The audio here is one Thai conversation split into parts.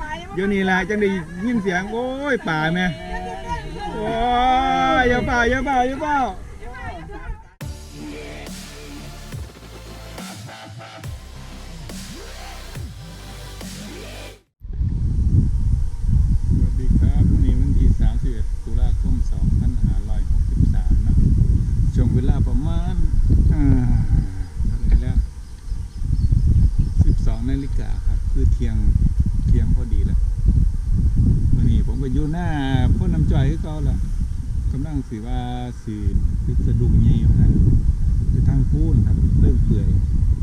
บายอยู่นี่ล่ะจังได้ยินเสียงโอ้ยป่าแม่โอ้ยอย่าป่าอย่าป่าอย่าป่าตุลาคม2563นะช่วงเวลาประมาณอ่าเท่าไหร่แล้ว 12 นาฬิกาครับ คือเที่ยงเที่ยงพอดีแล้ววันนี้ผมก็อยู่หน้าพ่นน้ำจ่อยก็เขาละกำลังสีว่าสิติดสดุ้งใหญ่ว่าซั่นคือทางพูนครับเรื่องเปื่อย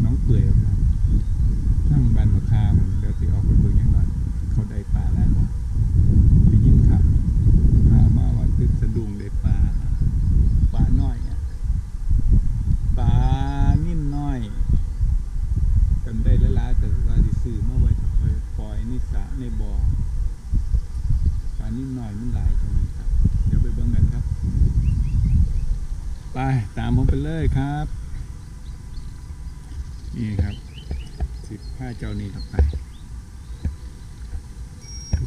น้องเปื่อยว่าซั่นทางบ้านมะคาผมเดี๋ยวสีออกเปเบื้องยังไงอยเขาได้ปลาแล้วบ่ได้ยินครับข่าวมาว่าติดสะดุ้งได้ปลาปลาน้อยอะปลานิ่มน้อย จำได้ละลาแต่ว่าสิซื้อมาไว้คอยปล่อยในสระในบ่อปลานิดหน่อยมันหลายตรงนี้ครับ เดี๋ยวไปเบิ่งกันครับ ไปตามผมไป เลยครับ นี่ครับสิบห้าเจ้านี้ครับไป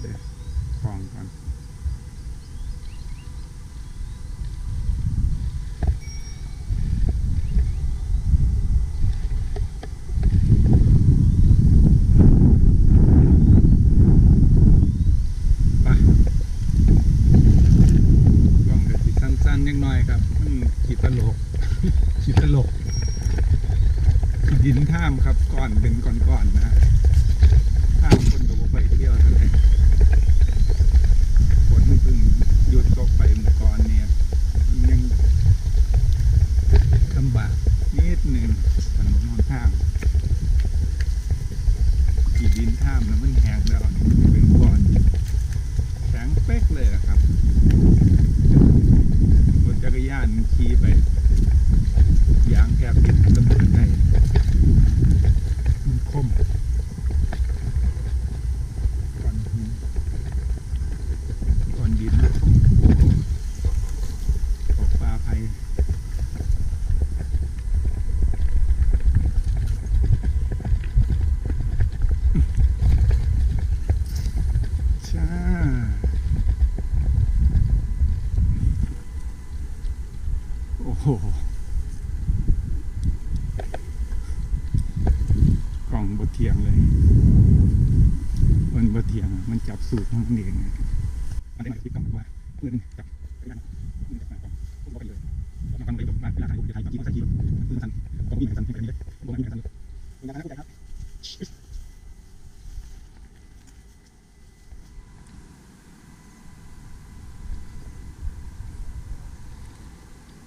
เดี๋ยวคลองก่อนไปกล้องเดี๋ยวสิสั้นๆยังน้อยครับ มันขีดตลก ขีดตลก ขีดดินท่ามครับก่อนเป็นก่อนๆนะท่ามคนก็บ่ไปเที่ยวเท่าไหร่ฝนเพิ่งหยุดตกไปเมื่อก่อนเนี่ยยังลำบากนิดหนึ่งถนนหนทางขีดดินท่ามแล้วมันแห้งแล้วอันนี้มันเป็นก้อนแข็งเป๊กเลยครับรถจักรยานขี่ไปยางแทบติดระเบิดได้มันคมก่อนหินก่อนดินมันคมออกปลาภัยช่า โหกล่องบดเทียงเลย มันบดเทียงมันจับสูตรของมันเองอันนี้หมายถึงกล่องว่าเพื่อนจับไปกันเพื่อนจับมากล่องพูดบอกไปเลยมาฟังไปบอกมาเวลาถ่ายรูปจะถ่ายกี่ภาษาจีนเพื่อนสั่นกล่องมีไหนสั่นให้กันนี้เลยกล่องมีไหนทันเลยคุณนะครับคุณครับ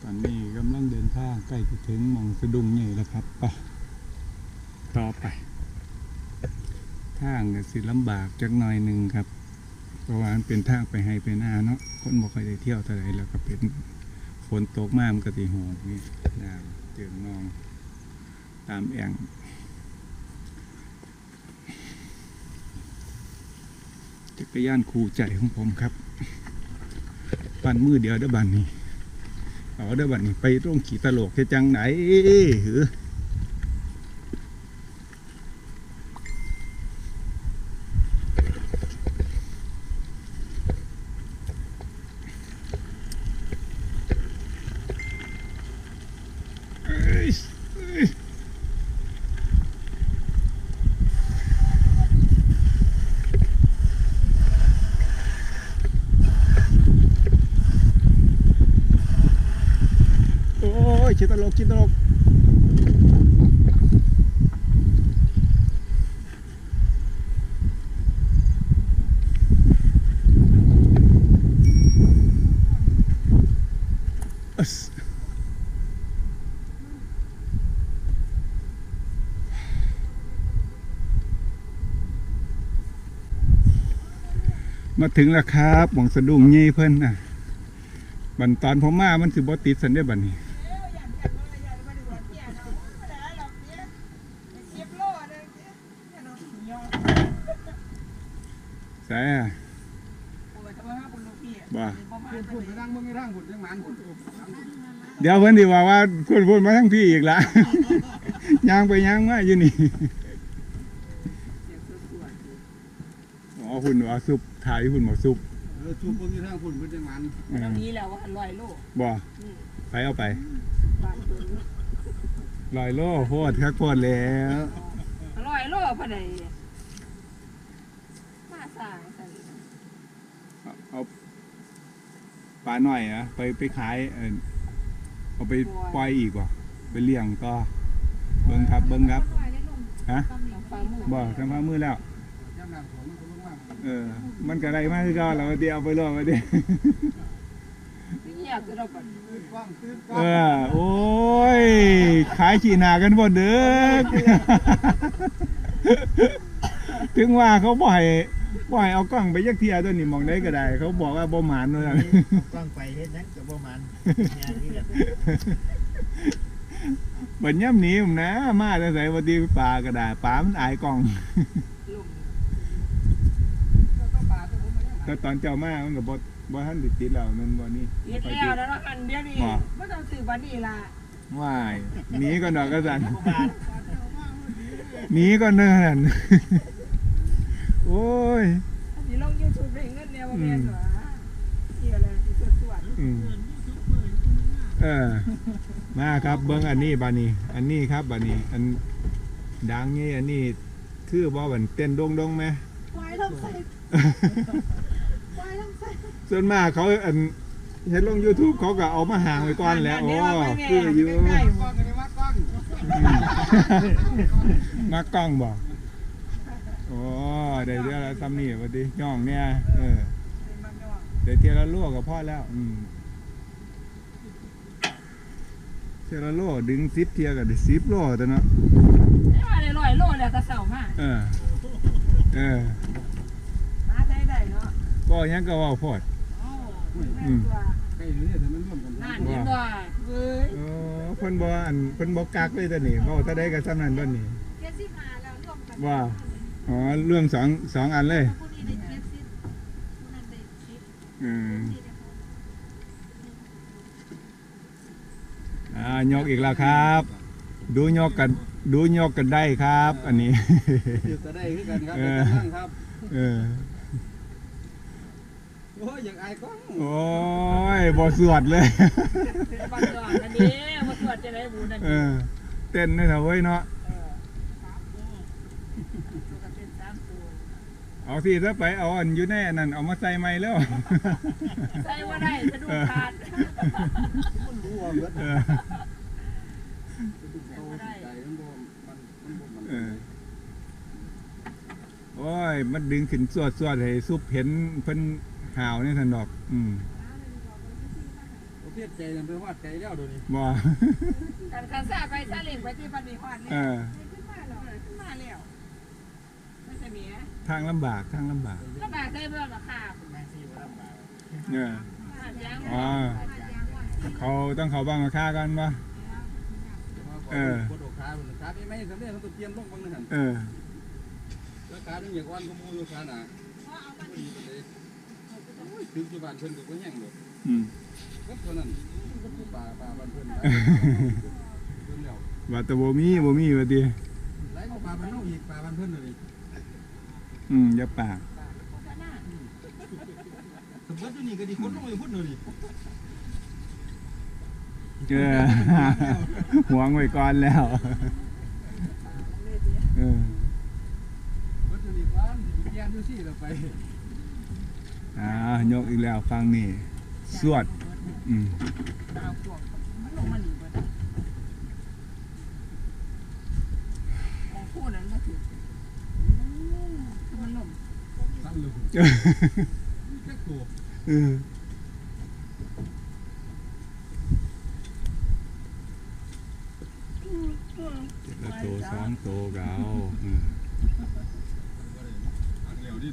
ตอนนี้กำลังเดินทางใกล้จะ ถึงมองสะดุ้งใหญ่แล้วครับไปต่อไปทางก็สิลำบากจักหน่อยหนึ่งครับเพราะว่ามันเป็นทางไปให้ไปหน้าเนาะคนบ่ค่อยได้เที่ยวเท่าไรแล้วก็เป็นฝนตกมากมันก็ตีหอนี่น้ำเจิงนอง ตามแอ่งจักรยานคู่ใจของผมครับ ปั่นมือเดียวเด้อบันนี้ เอาเด้อบัดนี้ไปร่งขี่ตลกเฮ็ดจังไหนหือเอ้ยเอ้ยโอ้ยขี่ตลกขี่ตลกอึ๊ส มาถึงแล้วครับหมองสะดุ้งเงี้เพิ่นน่ะบันตอนผมมามันสิบ่ติดสันได้บัดนี้ใช่อะบ่พูดพูดไปนั่งมึงไม่ร่างพูดยังหมานพูดเดี๋ยวเพิ่นสิว่าว่าคุณพูดมาทั้งพี่อีกละย่างไปย่างมาอยู่นี่เอาหุ่นว่าซุป ถ่ายหุ่นบ่ซุปเออชูเบิ่งอยู่ทางพุ่นเพิ่นจังหมันเออตรงนี้แล้วว่าลอยโลบ่นี่ไปเอาไปบ้านเพิ่นลอยโลโพดคักโพดแล้วลอยโลพะใดมาสร้างซั่นเอาเอาปลาหน่อยนะไปไปขายเออเอาไปปล่อยอีกว่ะไปเลี้ยงต่อเบิ่งครับเบิ่งครับฮะต้องฟังหมู่บ่ทำมามือแล้ว ย่ำน้ำฝนมันก็ลงมา เออ มันก็ได้มากคือเก่าแล้วเดี๋ยวเอาไปรอมาดิเงียบจะเราก่อนตื้นกล้องตื้นกล้เอองอโอ้ย ขายขี้หนากันบ่เด้อถึงว่าเขาบ่ให้บ่ให้เอากล้องไปยักเทียตัวนี้มองได้ก็ได้ เขาบอกว่าบ่หมานว่าซั่นกล้องไปเฮ็ดหยังกับบ่มันงานนี้แหละบัดย่ำหนีผมนะ มาจังไสบ่ดีปลาก็ได้ปลามันอายกล้อง ลุ่ม แล้วก็ปลาตัวผมมันยังห แต่ตอนเจ้ามามันก็บ่บ่ทันได้ติดแล้วมันบ่นี่เฮ็ดแล้วแล้วเนาะอันเดียวนี่บ่บ่ต้องซื้อบัดนี้ล่ะว้ายหนีก่อนดอกกระสันบ่มันหนีก่อนเด้อนั่นโอ้ยอันนี้ลง YouTube ได้เงินแล้วบ่แม่นหรอเที่ยวแล้วสิสวดๆอืมเออ มาครับเบิ้งอันนี้บานี้ อันนี้ครับบานี้ อันดังนี่อันนี้ คือบ่เหมือนเต้นดงดงๆไหมควายต้องใส่ควายต้องใส่ส่วนมากเขาอันเห็นลง YouTube เขาก็เอามาห่างไว้ก่อนแหล้วโอ้คืออยู่ใกล้ๆกล้องกันมากล้องมากล้องบ่โอ้ได้เท่าละซ้ำนี่พอดีย่องเนี่ยเออได้เท่าละลวกก็พอแล้วอืมเท่าละโลดึงซิปเทียก็ได้ซิปโลแต่เนาะได้มาได้ร้อยโลแล้วก็เศร้ามาเออเออมาได้ได้เนาะก็ยังก็เว่าพอดโอ้แม่นตัวใกล้เลยแต่มันร่วมกันนั่นเห็นบ่เว้ยเออเพิ่นบ่อันเพิ่นบ่กักเลยตัวนี้เว้าถ้าได้ก็ซ้ำนั้นตัวนี้เจ็ดสิบห้าแล้วรวมกันว่าอ๋อเรื่องสองสองอันเลยผู้นี้ได้เจ็ดสิบผู้นั้นได้สิบอืมที่ได้หกอ่ายกอีกแล้วครับ ดูยกกันดูยกกันได้ครับ อันนี้อยู่ก็ได้คือกันครับเอเป็นอกำลังครับ เออ โอ้ยอยากอายกล้องโอ้ยบ่สวดเลยบัดดอกอันนี้บ่สวดจะได้บุญนั่นเออเต้นได้เถอะเว้ยเนาะเออตัวก็เป็นสามตัวเอาสิถ้าไปเอาอันอยู่ในอันนั้นเอามาใส่ใหม่แล้วใส่ว่าได้สะดุ้งขาดมันรู้ว่าเบิดเออโตใจมันบ่มันมันบ่มันเออโอ้ยมันดึงขึ้นสวดสวดให้ซุปเห็นเพิ่น หาวนี่ทันดอก อืมประเภทใจนั่นเป็นว่าใจแล้วเดี๋ยวนี้บ่กันคันซ่าไปซาเล้งไปที่บัดนี้ฮอดเอแล้วอขึ้นมาแล้วขึ้นมาแล้วไม่ใช่เมียทางลำบากทางลำบากลำบากได้เบิ่งราคาแม่ซี่บ่ลำบากเออขาดยางอ๋อเขาต้องเขาบ้างมาค่ากันปะ เออปวดอกขาปวดขาไม่ไม่สำเร็จเขาต้องเตรียมลงบางนึงหันเออ แล้วขาต้องอย่างอ่อนก็มูอยู่ขาหนา ถึงสุบานเพิ่นก็บ่แห้งหมดอืมก็ตัวนั้นป่าป่าบ้านเพิ่นเพิ่นแล้วว่าแต่บ่มีบ่มีว่าติไหลก็ป่าบ้านเฮาอีกป่าบ้านเพิ่นเลยอืมอย่าปากสมมติอยู่นี่ก็ดีคนลงไปพุ่นเลยเออหวงไว้ก่อนแล้วเออวัดอยู่นี่บ้านสิแกนอยู่ซี่แล้วไป อ่ายกอีกแล้วฟังนี่ สวด อืมดาวพวกมันลงมาหนีเบิดของพูดนั้นก็คือมันลงสั่งเลยแค่ตัวเออเจ็ดละโตสองโตเกเอาเออ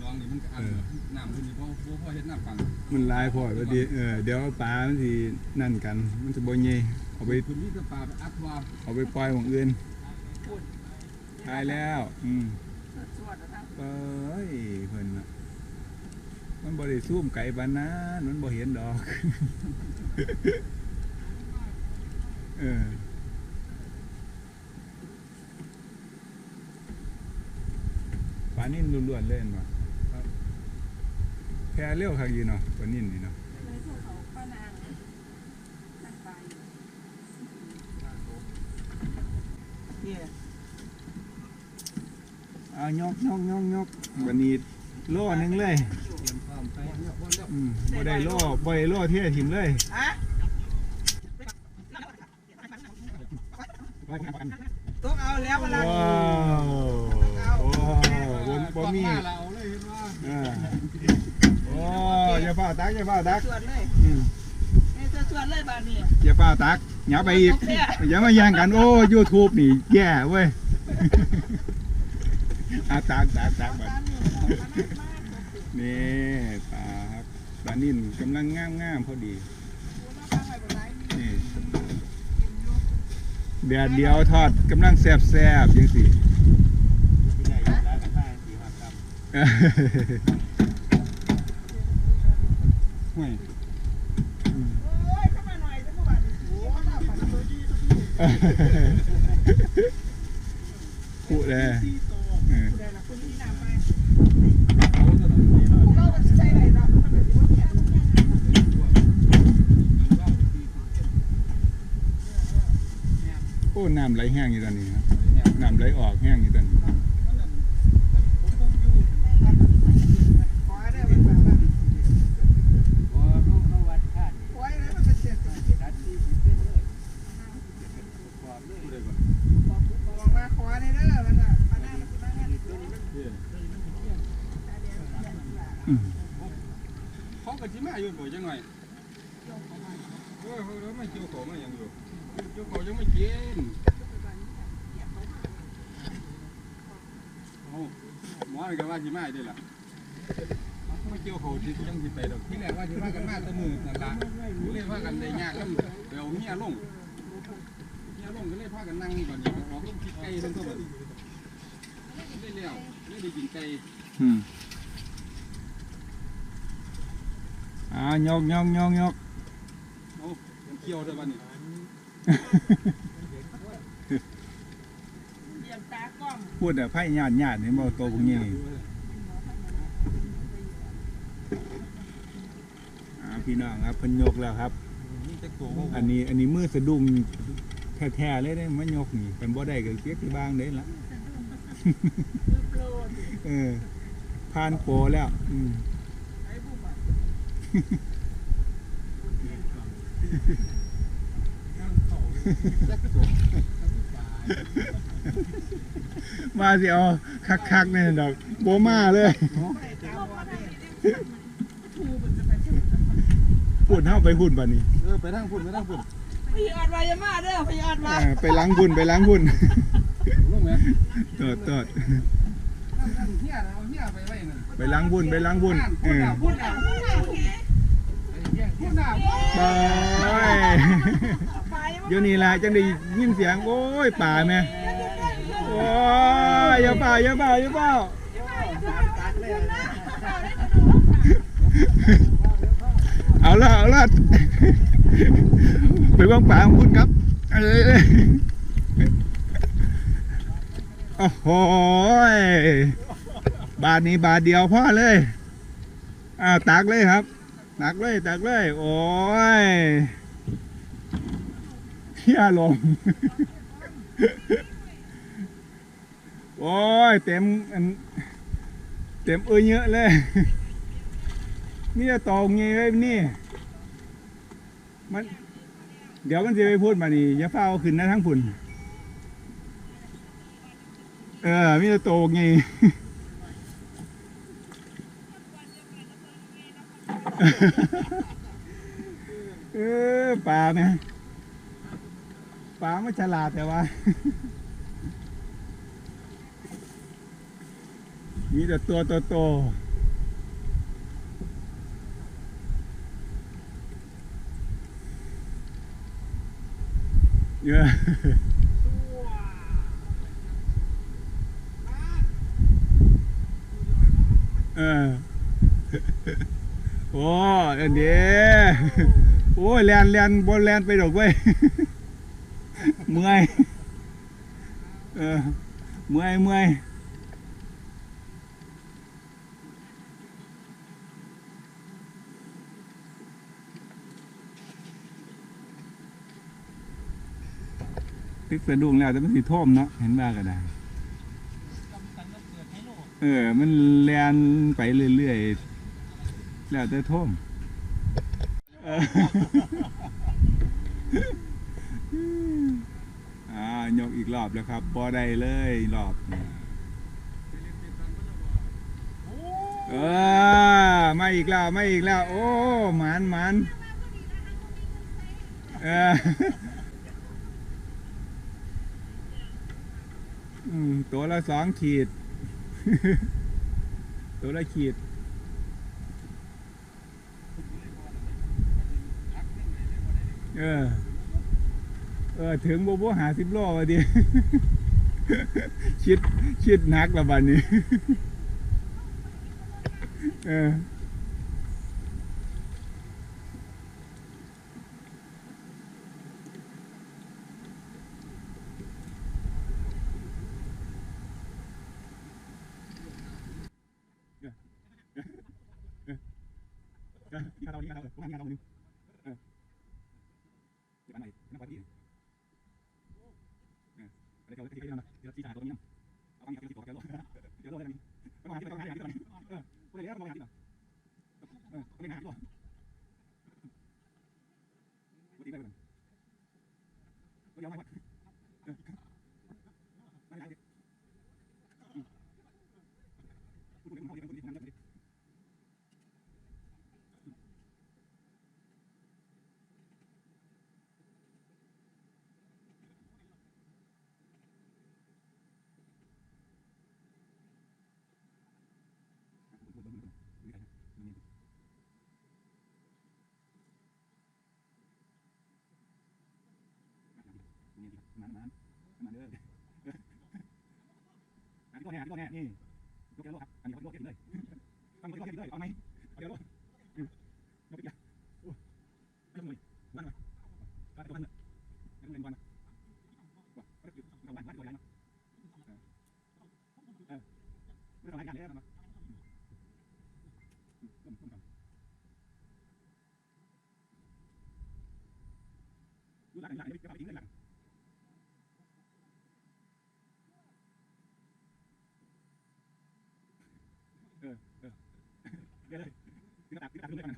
อันเร็วนี่น้องนี่มันอันน้ำเพิ่นนี่บ่บ่พอเฮ็ดน้ำฟังมันหลายพอพอดีเออเดี๋ยวปลามันสินั่นกัน มันจะบ่ใหญ่เอาไปเพิ่นมีแต่ป่าอัดว่าเอาไปปล่อยของอื่นตายแล้ว อืมสวดนะครับเอ้ยเพิ่นน่ะมันบ่ได้ซูมไก่บานนั้นมันบ่เห็นดอก เออปลานิ่นล้วนๆเล่นบ่ แพ้เร็วคักอยู่เนาะปลานิ่นนี่เนาะเลยพวกเขาป้านางนั่งไปเนี่ยเอายกยกยกยกวันนี้โล่หนึงเลยเตรียมพร้อมไปเนี่ยพร้อมแล้วอืมบ่ได้โล่บ่ได้โล่เที่ยทิมเลยฮะตกเอาแล้วเวลาว้าวโอ้บนบ่มีมาแล้วเอาเลยเห็นว่าเออโอ้อย่าเฝ้าตักอย่าเฝ้าตักสวนเลยอืมนี่จะสวนเลยบ้านนี้อย่าเฝ้าตักอย่าไปอีกอย่ามาแย่งกันโอ้ YouTube นี่แย่เว้ยอาตักตักตักบัดตามนี่ตามมากนี่ปลาครับปลานิ่นกำลังงามงามๆพอดีนี่แดดเดียวทอดกำลังแซ่บแซบๆยังสิ ที่ได้อยู่แล้วกันได้สี่ ห่วยโอ้ยเข้ามาหน่อยจะเมื่อวานนี้โอ้ยเราฝันตัวดีตัวดีปุเลยเออผู้ใดล่ะคนที่นำไปโอ้ตัวนั้นนี่เนาะเราใช้ไหนเนาฮ่าค่มันแค่โอ้ น้ำไหลแห้งอยู่ตอนนี้ครับน้ำไหลออกแห้งอยู่ตอนนี้ ขอได้เป็นแบบนั้น พอเขาเขาวัดค่า ขอให้ได้มันเป็นเศษสกิด ตัดที่สิบเป็นเลยบอกเลย ผู้ใดก่อน บอกว่าขอได้เด้อมันอะมันน่ามันสิมางั้น อืม เขาก็สิมาอยู่บ่จังหน่อยเออเขาแล้วไม่เกี่ยวเขามาหยังอยู่เกี่ยวเขายังไม่กินเอาห มอนี่ก็ว่าสิมาได้ล่ะเขาไม่เกี่ยวเขาที่ยังสิไปดอกที่แรกว่าสิมากันมาแต่มือนั่นล่ะรู้เลยว่ากันได้ยากแล้วเดี๋ยวเมียลงเมียลงก็เลยพากันนั่งก่อนนี่ออกลงคิดไก่ทั้งตัวบัดนี้ได้แล้วนี่ได้กินไก่อืมอ่ายกยกยกยกโอ้มันเกี่ยวได้บัดนี้เยี่ยมตากล้องพูดแต่ไพ่ญาติญาติเห็นบ่ตัวพวกนี้นี่อ่า พี่น้องครับเพิ่นยกแล้วครับ นี่จะโกงอันนี้อันนี้มือสะดุ้งแท้ๆเลยได้มายกนี่เป็นบ่ได้ก็เสียที่บ้างได้ละมือโปรดเออผ่านโปรแล้วอืมไอ้บุ้มอะมาสิเอาคักๆเนี่ยดอกโบมาเลยไพูดเท่าไปหุ่นบัดนี้เออไปทางพุ่นไปทางพุ่นพี่ออดวายามาเด้อพี่ออดเอวาอไปล้างบุญไปล้างบุญลงไหมตอดตอดเฮียเอาเฮียไปไว้นั่นไปล้างบุญไปล้างบุญเออพูดอะพูดอะพุ่นน่ะบายเดี๋ยวนี้ล่ะจังได้ยินเสียงโอ้ยป่าแม่โอ้ยอย่าป่าอย่าป่าอย่าป่าตัด เอาละเอาละไปบ้างป่าของคุณครับอ้ยโอ้โหบาทนี้บาทเดียวพ่อเลยอ้าวตักเลยครับ ตักเลยตักเลย โอ้ยเที่ยลงโอ้ยเต็มเต็มเอ้ยเยอะเลย นี่จะตองไงไว้นี่ มัน เดี๋ยวมันจะไปพูดมานี่อย่าเฝ้าขึ้นนะทั้งพุ่นเออมีแต่โตไงเออปลาเนี่ยปลาไม่ฉลาดแต่ว่า มีแต่ตัวโตๆ เยอะเออโอ้อันเดียโอ้ยแลนแลนบนแลนไปดอกเว้ยเมื่อยเออเมื่อยเมื่อย ตึกสะดุ้งแล้วแต่มันสิท่มเนาะเห็นบ้าก็ได้กำกันก็เกิดให้โลกเออ มันแลนไปเรื่อยๆแล้วแต่ท่มเอออ่ายกอีกรอบแล้วครับพอได้เลยรอบเออมาอีกแล้วมาอีกแล้ว โอ้หมันหมันเออ อืม ตัวละสองขีด ตัวละขีด เออ เออ ถึงโบโบหาสิบโลวะดิชิดชิดนักละบัดนี้ เออ งานเรานี่งานเรางานเราหนึ่งเออเดี๋ยวอันไหนน้ำปลาที่เอออะไรเขาที่เขาทำนะเดี๋ยวที่จ่ายตัวนี้เอาอันนี้เอาที่ตัวแกลเดี๋ยวโลได้ไหมประมาณที่เราหาที่ตัวนี้เออคนเดียวประมาณที่ตัวเออคนเดียวหาที่ตัววันนี้ได้ไหมวันนี้เอาไหมวะเออไม่ได้พูดถึงเขาเรียกคนนี้ทำได้ไหม มันมันมันเด้ออันนี้ตัวแน่อันนี้ตัวแน่นี่ยกเดียวครับอันนี้ยกเดียวเลยตั้งยกเดียวเลยเอาไหมเอาเดียวยกยกเดียวโอ้ยไม่ต้อเลยวันมาวันตัวนั้นไม่ต้องเป็นวันมาว่าก็คือเราวันวันนาะเออไม่ต้องรายงานเลยมาต้มต้มก่อนดูหลังหลังเดี๋ยวจะไปทิ้งเลยหลังเดี๋ยวเลยขึ้นตาขึ้นตาขึ้นเลยมัน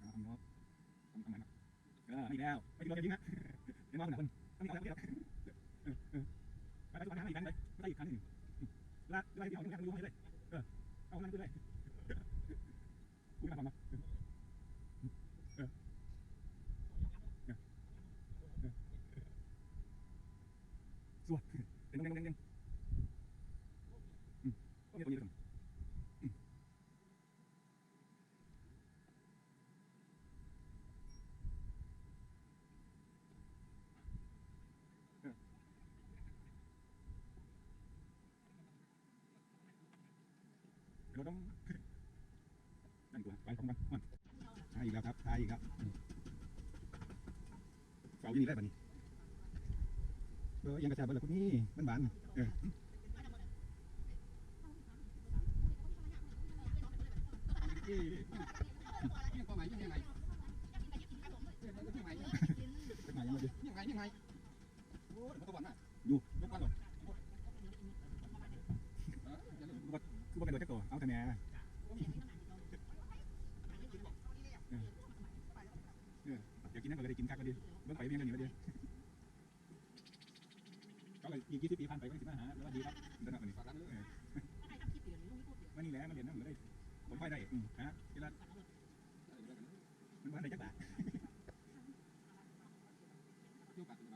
เอาทำเนาะทำทำไมนะเออนี่แล้วไปกินรถจริงนะเดี๋ยวมองหนักคนต้องมีอะไรเดียวเออเออไปไปไปอีกครั้งเลยไม่ได้อีกครั้งหนึ่งลาลาที่เอาตรงนี้ดูให้เลยเออเอานั่นไปเลยกูมาทำนะเออเออเออสวย เด้งเด้งเด้งเด้งอืมโอเคตรงนี้เลยอืมเออเดี๋ยวเราต้องนั่นตัวไปของมันมันทายอีกแล้วครับทายอีกครับเฝ้าอยู่นี่ได้ปะนี่ เออยังกระจายไปเลยคุณนี่มันบานเออยังความหมายยังไงยังไงยังไงเป็นไงยังไงยังไงยังไงโอ้ยมันตะวันน่ะอยู่ยกวันหรอคือว่าเป็นตัวเจ้าตัวเอาแต่แหน่เออเดี๋ยวกินนั่นก็ได้กินคักก็ดีเบิ่งไปเพียงกันอยู่ก็ดีก็เลย อีกยี่สิบปีผ่านไปก็สิมาหาแล้วดีครับเดินออกมานี่ฝากกันเลยมันนี่แหละมันเรียนนั่นเลยผมไปได้อืมฮะทีละมันบ้านไหนจักบาทยกปากกัน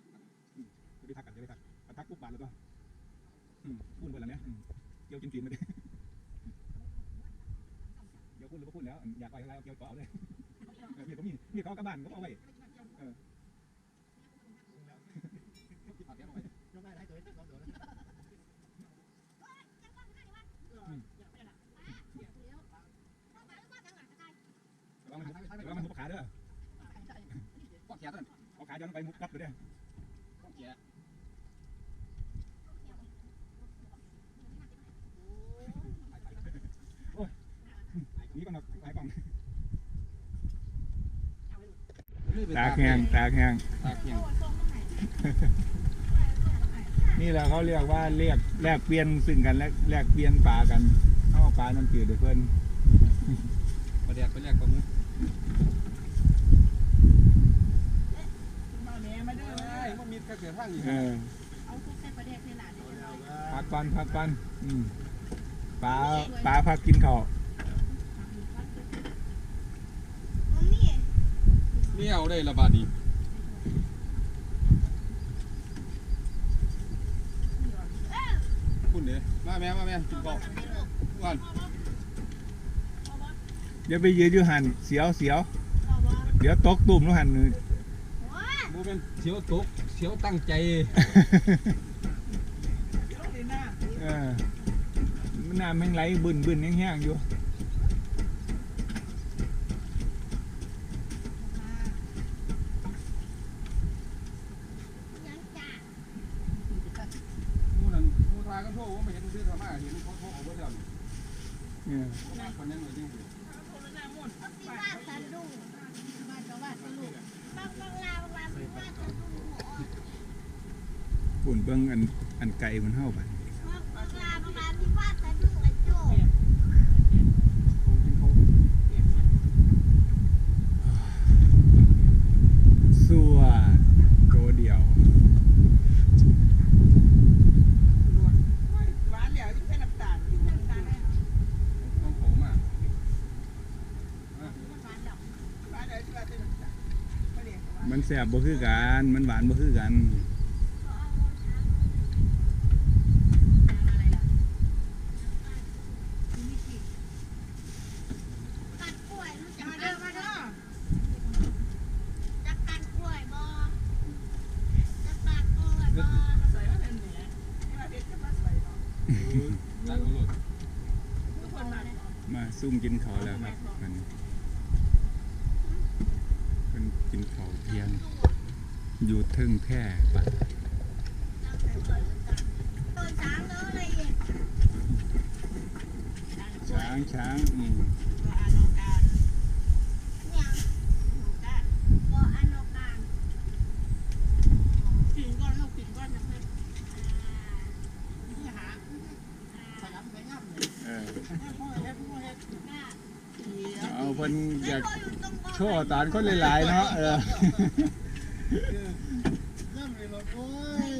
จะไปทักกันจะไปทักทักปุ๊บบาทแล้วก็อืมพูดไปแล้วเนี่ยเกี่ยวกินกินมาดิเดี๋ยวพูดหรือว่าพูดแล้ว อยากไปอะไรเอาเกี่ยวต่อเลยเออมีก็มีมีเขากระบ้านก็เอาไว้ ที่ปากแก้วไป ยกได้หลายตัวที่เราโดน ระวังมันระวังมันหุบขาเด้อ ก้อนแก่ต้น เอาขา ย้อนไปมุดกลับไปเด้อก้อนแก่นี่ก็นับหลายกล่องตากแห้งตากแห้งตากแห้งนี่แหละเขาเรียกว่าเรียกแลกเปลี่ยนซึ่งกันแลกแลกเปลี่ยนปลากันเอาปลาน้ำจืดให้เพิ่นประแดกไปแลกปลาหมึก พักก่อนพักก่อนอืมปลาปลาพักกินข้าวนี่เอาได้ละบาทนี้คุณเด้อมาแม่มาแม่กินข้าวก่อนอย่าไปยืนอยู่หันเสียวเสียว เดี๋ยวตกตุ่มแล้วหัน บ่เป็นเสียวตกเสียวตั้งใจลงในน้ำเออมันน้ำแม่งไหลบึนบึนแห้งๆอยู่หมูนั่นหมูทากันโทษว่าไม่เห็นซื้อทำมาเห็นเขาโทษเอาไว้แล้วนี่เออเขามาคนนั้นเลยจริง คนละน้ำมนต์ บ้านชาวบ้านสรุป ปุ่นเบิ่งอันอันไก่มันเท่าไป สัวตัวเดียว หวานแล้วที่เป็นน้ำตาลอยู่น้ำตาลแน่ ๆต้องโผล่มา หวานแล้วที่ว่าเป็นน้ำตาลเขาเรียกว่า มัน แซ่บบ่คือกันมันหวานบ่คือกัน อะไรล่ะ มาเด้อมาเด้อ ใส่มาเป็นแหน่นี่ว่าเด็กจะมาใส่เนาะ ตั้งเอาโลด ทุกคนมา มาซุ่มกินข้าวแล้วครับมันมันกินข้าวเที่ยง อยู่เทึ่งแพร่ปะช้างช้างอืมอาโนการกินก่อนลูกกินก่อนนะเอนนี่หาเลยเออพ่อเฮ็ดพ่อเฮ็ดเดี๋ยวเอาเพิ่นอยากโชว์ตอนคนหลายๆเนาะเออ เริ่มเลยรถโอ้ย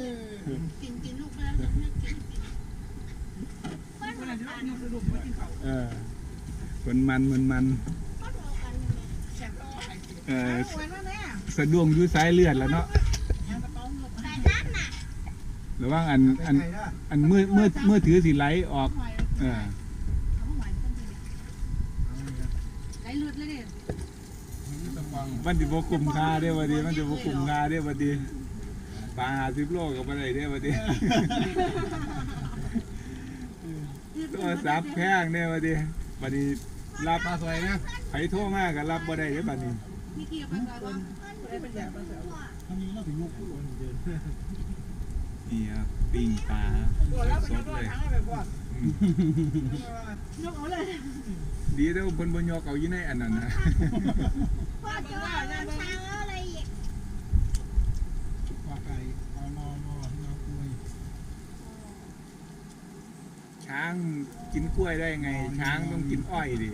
กินกินลูกแล้วจะไม่กินกิน คนนั้นที่ลูกสรุปมากินข้าว เออค นมันมันมันแซ่บรอไปกินเออเอาไว้มาแม่สะดวงอยู่สายเลือดแล้วเนาะยังกระเป๋าเงินไประว่างอันอันอันมือมือมือถือสิไหลออกหอยเออเขาหวานกันดีไหลเลือดเลยเนี่ยนี่ตะฟังมันสิบ่คุ้มค่าเด้อบัดนี้มันสิบ่คุ้มค่าเด้อบัดนี้ปลา50โลก็บ่ได้เด้อบัดนี้ตัวสับแพงเด้อบัดนี้บัดนี้ รับปลาสวยนะไผโทรมาก็รับบ่ได้เด้อบัดนี้มีกี่ไปก่อนว่าได้เป็นแบบมาเสริมทำนี้เราถึงลูกผู้คนเดินนี่ครับปิ้งปลาตัวแล้วเป็นสยดกๆเลยทั้งเลยบ่อืมยกเอาเลยดีเด้อเพิ่นบ่ยกเอาอยู่ในอันนั้นนะว่าเป็นว่าเนี่ยเบิ่ง ปลาไก่ปลานอนนอนนอนกล้วย ช้างกินกล้วยได้ไง ช้างต้องกินอ้อยดิ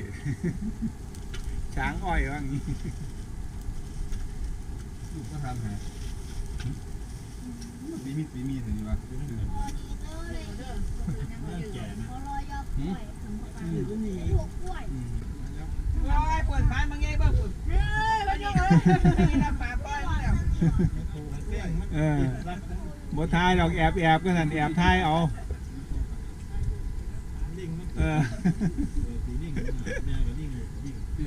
ช้างอ้อยว่างี้ลูกก็ทำให้ปีมีปีมีถึงดีวะแก่นะร้อยปวดฟันมาไงบ้างปวดเฮ้ยมายกเอานี่นะปลาป้อยแล้วโทรเต้งมันเออบ่ทายดอกแอบแอบก็นั่นแอบทายเอาลิงมั นเออสีลิงแม่กับลิงลิงเ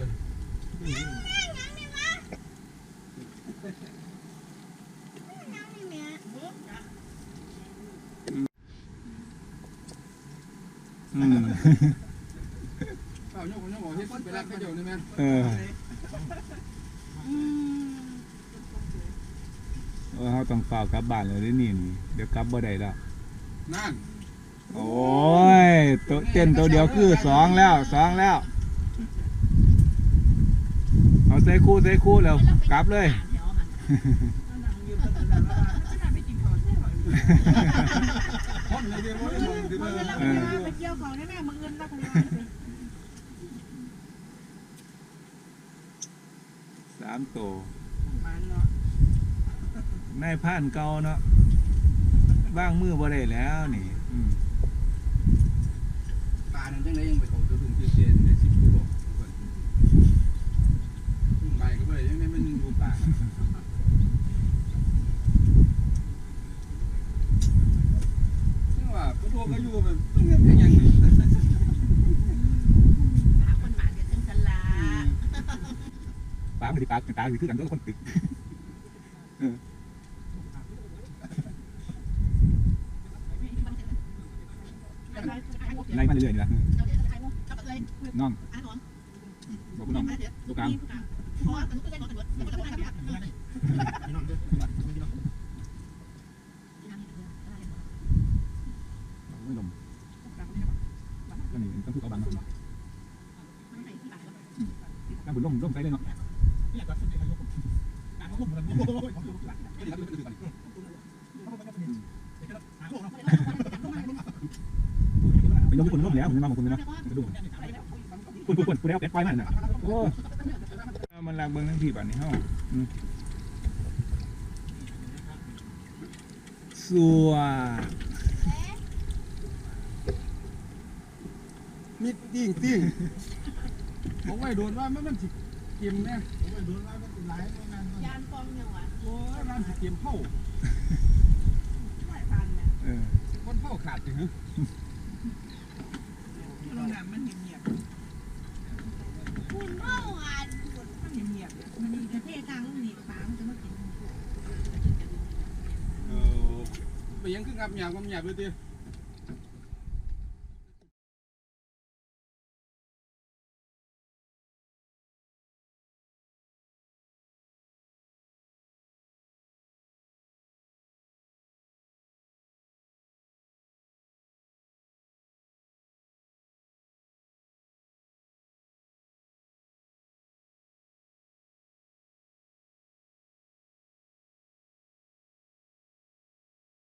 อืมเอาโยกโยกเฮ็ดไปรักก็เดี๋ยวนี่แม่เออเออเขาต้องเฝ้ากลับบ้านเลยเด้นี่เดี๋ยวกลับบ่ได้แล้วนั่น โอ้ ตัวเต้นตัวเดียวคือสองแล้วสองแล้ว เอาใส่คู่ใส่คู่แล้วกลับเลยเดี๋ยวนั่งยืนตรงนั้นแล้วว่าจะไปกินข้าวใช่ไหมคนในเดียวว่าได้มองที่มึว่างเงินรับของม่มึงเงินเราคนเดียวสามโตมันเนาะนายผ่านเก่าเนาะว่างมือบ่ได้แล้วนี่อืม นั่นจังไดยังไปเขาตัวดุงเตี้ยๆได้10กิโลคนไปก็ได้ยังไงมันยังอยู่ปลาซึ่งว่าพวกก็อยู่แบบต้องเงินเป็นอย่างนี้หาคนหมาเดี๋ยวถึงกันละปาไม่ได้ปากตาคือกันก็คนตึก ไล่มาเรื่อยๆนี่ละน้องบอกคุณน้องลูกกลางไม่ลมก็นี่ต้องพูดเอาบางตั้งบุญลมลมใส่เลยเนาะไปลมที่คนลมแล้ว ผมจะมาของคุณเลยนะกระดูกคุณคุณคุณคุณแล้วแก๊สไฟมันน่ะโอ้มันลากเบิ้งทั้งที่ป่านนี้เฮ้าสัวมิดติ้งติ้งผมไว้โดนว่ามันมันสิเกมเนี่ยผมไว้โดนว่ามันสิหลายประมาณนั้นยานฟองยังวะโอ้ยมันสิเกมเข้าไม่พันเนี่ยคนเข้าขาดจริง ไปยังคืองับหยาบงับหยาบเลยติ